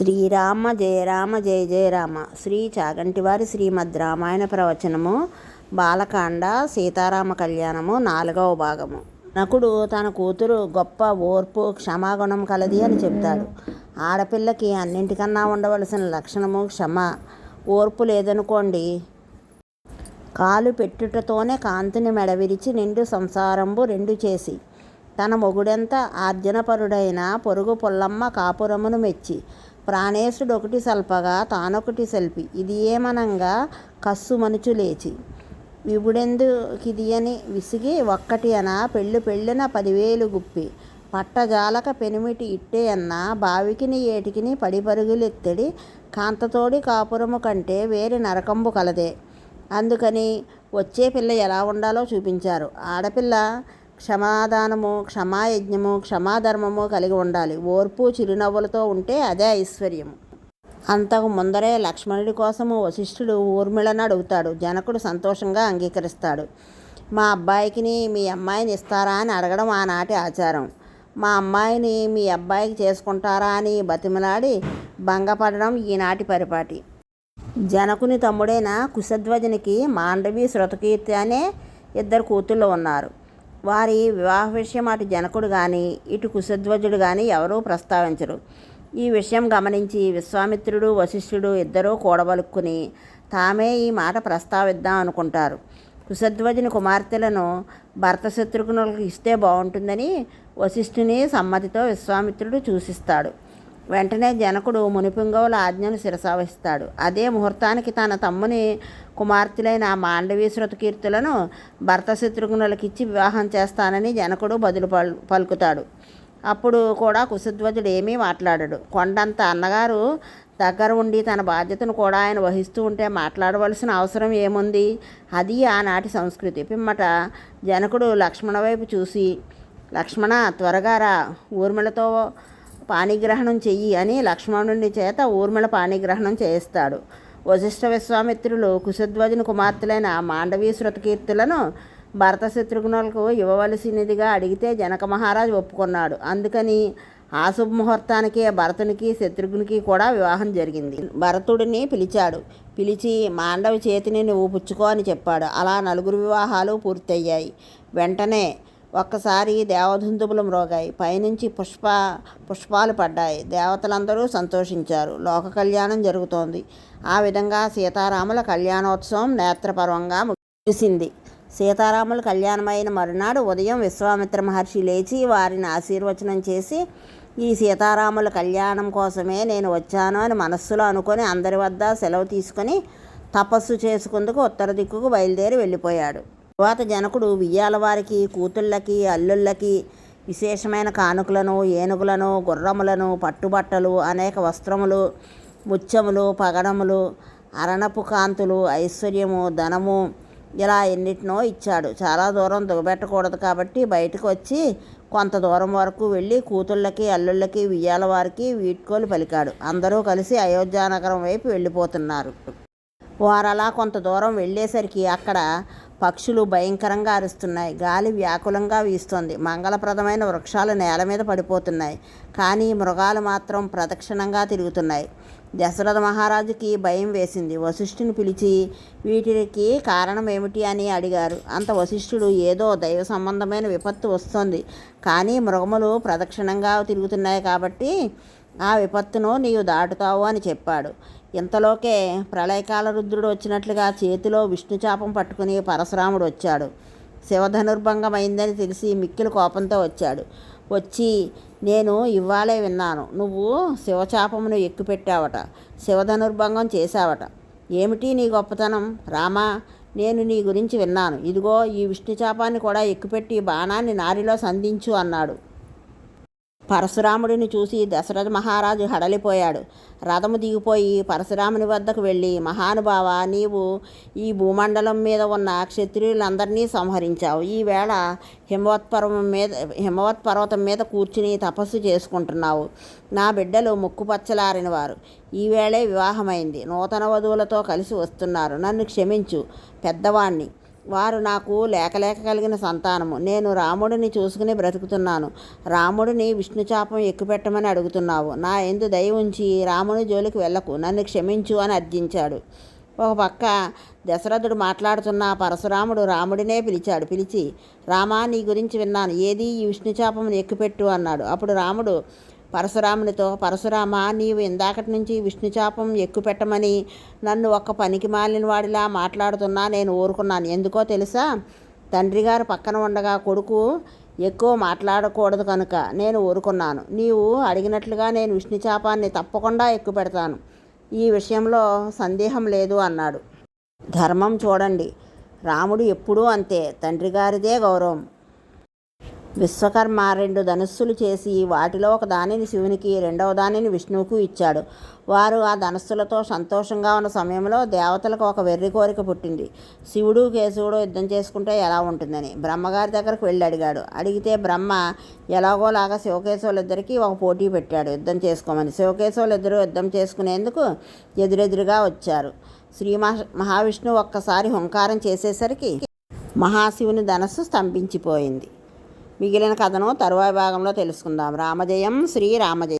శ్రీరామ జయ రామ జయ జయ రామ. శ్రీ చాగంటివారి శ్రీమద్ రామాయణ ప్రవచనము బాలకాండ సీతారామ కళ్యాణము నాలుగవ భాగము. నకుడు తన కూతురు గొప్ప ఓర్పు క్షమాగుణం కలది అని చెప్తాడు. ఆడపిల్లకి అన్నింటికన్నా ఉండవలసిన లక్షణము క్షమ. ఓర్పు లేదనుకోండి. కాలు పెట్టుటతోనే కాంతిని మెడవిరిచి నిండు సంసారంబు రెండు చేసి తన మొగుడెంత ఆర్జనపరుడైన పొరుగు పొల్లమ్మ కాపురమును మెచ్చి ప్రాణేశుడు ఒకటి సల్పగా తానొకటి సల్పి. ఇది ఏమనంగా కస్సు మనుచు లేచి. వివుడెందుకిది అని విసిగి ఒక్కటి అన పెళ్ళు పెళ్ళిన పదివేలు గుప్పి. పట్టజాలక పెనిమిటి ఇట్టే అన్న బావికిని ఏటికిని పడిపరుగులెత్తడి కాంతతోడి కాపురము కంటే వేరే నరకంబు కలదే. అందుకని వచ్చే పిల్ల ఎలా ఉండాలో చూపించారు. ఆడపిల్ల క్షమాదానము క్షమాయజ్ఞము క్షమాధర్మము కలిగి ఉండాలి. ఓర్పు చిరునవ్వులతో ఉంటే అదే ఐశ్వర్యము. అంతకు ముందరే లక్ష్మణుడి కోసము వశిష్ఠుడు ఊర్మిళను అడుగుతాడు. జనకుడు సంతోషంగా అంగీకరిస్తాడు. మా అబ్బాయికిని మీ అమ్మాయిని ఇస్తారా అని అడగడం ఆనాటి ఆచారం. మా అమ్మాయిని మీ అబ్బాయికి చేసుకుంటారా అని బతిమలాడి భంగపడడం ఈనాటి పరిపాటి. జనకుని తమ్ముడైన కుశధ్వజునికి మాండవి శృతకీర్తి అనే ఇద్దరు కూతుళ్ళు ఉన్నారు. వారి వివాహ విషయం అటు జనకుడు కానీ ఇటు కుశధ్వజుడు కానీ ఎవరూ ప్రస్తావించరు. ఈ విషయం గమనించి విశ్వామిత్రుడు వశిష్ఠుడు ఇద్దరూ కూడబలుక్కుని తామే ఈ మాట ప్రస్తావిద్దాం అనుకుంటారు. కుశధ్వజుని కుమార్తెలను భర్త శత్రుఘ్నులకు ఇస్తే బాగుంటుందని వశిష్ఠుని సమ్మతితో విశ్వామిత్రుడు చూసిస్తాడు వెంటనే జనకుడు మునిపింగవుల ఆజ్ఞను శిరసావహిస్తాడు. అదే ముహూర్తానికి తన తమ్ముని కుమార్తెలైన మాండవీ శృతకీర్తులను భర్త శత్రుఘ్నులకిచ్చి వివాహం చేస్తానని జనకుడు బదులు పల్ పలుకుతాడు. అప్పుడు కూడా కుశధ్వజుడు ఏమీ మాట్లాడడు. కొండంత అన్నగారు దగ్గర ఉండి తన బాధ్యతను కూడా ఆయన వహిస్తూ ఉంటే మాట్లాడవలసిన అవసరం ఏముంది? అది ఆనాటి సంస్కృతి. పిమ్మట జనకుడు లక్ష్మణ వైపు చూసి లక్ష్మణ త్వరగా రా. ఊర్మిళతో పాణిగ్రహణం చెయ్యి అని లక్ష్మణుని చేత ఊర్మిళ పాణిగ్రహణం చేయిస్తాడు. వశిష్ఠ విశ్వామిత్రులు కుశధ్వజుని కుమార్తెలైన మాండవీ శృతకీర్తులను భరత శత్రుఘ్నులకు ఇవ్వవలసినదిగా అడిగితే జనక మహారాజు ఒప్పుకున్నాడు. అందుకని ఆ శుభముహూర్తానికి భరతునికి శత్రుఘ్నికి కూడా వివాహం జరిగింది. భరతుడిని పిలిచాడు. పిలిచి మాండవి చేతిని నువ్వు పుచ్చుకో అని చెప్పాడు. అలా నలుగురు వివాహాలు పూర్తయ్యాయి. వెంటనే ఒక్కసారి దేవధుందుబులు మ్రోగాయి. పైనుంచి పుష్ప పుష్పాలు పడ్డాయి. దేవతలందరూ సంతోషించారు. లోక కళ్యాణం జరుగుతోంది. ఆ విధంగా సీతారాముల కళ్యాణోత్సవం నేత్రపర్వంగా ముగిసింది. సీతారాముల కళ్యాణమైన మరునాడు ఉదయం విశ్వామిత్ర మహర్షి లేచి వారిని ఆశీర్వచనం చేసి ఈ సీతారాముల కళ్యాణం కోసమే నేను వచ్చాను అని మనస్సులో అనుకొని అందరి వద్ద సెలవు తీసుకొని తపస్సు చేసుకుందుకు ఉత్తర దిక్కుకు బయలుదేరి వెళ్ళిపోయాడు. తరువాత జనకుడు వియ్యాల వారికి కూతుళ్ళకి అల్లుళ్ళకి విశేషమైన కానుకలను ఏనుగులను గుర్రములను పట్టుబట్టలు అనేక వస్త్రములు ముత్యములు పగడములు అరణపు కాంతులు ఐశ్వర్యము ధనము ఇలా ఎన్నిటినో ఇచ్చాడు. చాలా దూరం దిగబెట్టకూడదు కాబట్టి బయటకు వచ్చి కొంత దూరం వరకు వెళ్ళి కూతుళ్ళకి అల్లుళ్ళకి వియ్యాల వారికి వీడ్కోలు పలికాడు. అందరూ కలిసి అయోధ్యానగరం వైపు వెళ్ళిపోతున్నారు. వారలా కొంత దూరం వెళ్ళేసరికి అక్కడ పక్షులు భయంకరంగా అరుస్తున్నాయి. గాలి వ్యాకులంగా వీస్తోంది. మంగళప్రదమైన వృక్షాలు నేల మీద పడిపోతున్నాయి. కానీ మృగాలు మాత్రం ప్రదక్షిణంగా తిరుగుతున్నాయి. దశరథ మహారాజుకి భయం వేసింది. వశిష్ఠుని పిలిచి వీటికి కారణం ఏమిటి అని అడిగారు. అంత వశిష్ఠుడు ఏదో దైవ సంబంధమైన విపత్తు వస్తుంది. కానీ మృగములు ప్రదక్షిణంగా తిరుగుతున్నాయి కాబట్టి ఆ విపత్తును నీవు దాటుతావు అని చెప్పాడు. ఇంతలోకే ప్రళయకాల రుద్రుడు వచ్చినట్లుగా చేతిలో విష్ణుచాపం పట్టుకుని పరశురాముడు వచ్చాడు. శివధనుర్భంగం అయిందని తెలిసి మిక్కిలి కోపంతో వచ్చాడు. వచ్చి నేను ఇవ్వాలే విన్నాను. నువ్వు శివచాపమును ఎక్కుపెట్టావట శివధనుర్భంగం చేశావట. ఏమిటి నీ గొప్పతనం? రామా నేను నీ గురించి విన్నాను. ఇదిగో ఈ విష్ణుచాపాన్ని కూడా ఎక్కుపెట్టి బాణాన్ని నారిలో సంధించు అన్నాడు. పరశురాముడిని చూసి దశరథ మహారాజు హడలిపోయాడు. రథము దిగిపోయి పరశురాముని వద్దకు వెళ్ళి మహానుభావ నీవు ఈ భూమండలం మీద ఉన్న క్షత్రియులందరినీ సంహరించావు. ఈవేళ హిమవత్పర్వం మీద హిమవత్ పర్వతం మీద కూర్చుని తపస్సు చేసుకుంటున్నావు. నా బిడ్డలు ముక్కుపచ్చలారిన వారు ఈవేళే వివాహమైంది. నూతన వధువులతో కలిసి వస్తున్నారు. నన్ను క్షమించు పెద్దవాణ్ణి. వారు నాకు లేకలేక కలిగిన సంతానము. నేను రాముడిని చూసుకుని బ్రతుకుతున్నాను. రాముడిని విష్ణుచాపం ఎక్కుపెట్టమని అడుగుతున్నావు. నా ఎందు దయ ఉంచి రాముని జోలికి వెళ్ళకు. నన్ను క్షమించు అని అర్థించాడు ఒక పక్క దశరథుడు మాట్లాడుతున్న పరశురాముడు రాముడినే పిలిచాడు. పిలిచి రామా నీ గురించి విన్నాను. ఏది ఈ విష్ణుచాపమును ఎక్కుపెట్టు అన్నాడు. అప్పుడు రాముడు పరశురామునితో పరశురామ నీవు ఇందాకటి నుంచి విష్ణుచాపం ఎక్కుపెట్టమని నన్ను ఒక్క పనికి మాలిన వాడిలా మాట్లాడుతున్నా నేను ఊరుకున్నాను. ఎందుకో తెలుసా? తండ్రి గారు పక్కన ఉండగా కొడుకు ఎక్కువ మాట్లాడకూడదు కనుక నేను ఊరుకున్నాను. నీవు అడిగినట్లుగా నేను విష్ణుచాపాన్ని తప్పకుండా ఎక్కుపెడతాను ఈ విషయంలో సందేహం లేదు అన్నాడు. ధర్మం చూడండి. రాముడు ఎప్పుడూ అంతే. తండ్రి గారిదే గౌరవం. విశ్వకర్మ రెండు ధనుస్సులు చేసి వాటిలో ఒక దానిని శివునికి రెండవ దానిని విష్ణువుకు ఇచ్చాడు. వారు ఆ ధనస్సులతో సంతోషంగా ఉన్న సమయంలో దేవతలకు ఒక వెర్రి కోరిక పుట్టింది. శివుడు కేశవుడు యుద్ధం చేసుకుంటే ఎలా ఉంటుందని బ్రహ్మగారి దగ్గరకు వెళ్ళి అడిగాడు. అడిగితే బ్రహ్మ ఎలాగోలాగా శివకేశవులిద్దరికీ ఒక పోటీ పెట్టాడు యుద్ధం చేసుకోమని. శివకేశవులిద్దరూ యుద్ధం చేసుకునేందుకు ఎదురెదురుగా వచ్చారు. శ్రీ మహావిష్ణువు ఒక్కసారి హుంకారం చేసేసరికి మహాశివుని ధనస్సు స్తంభించిపోయింది. మిగిలిన కథను తరువాయి భాగంలో తెలుసుకుందాం. రామజయం శ్రీ రామజయం.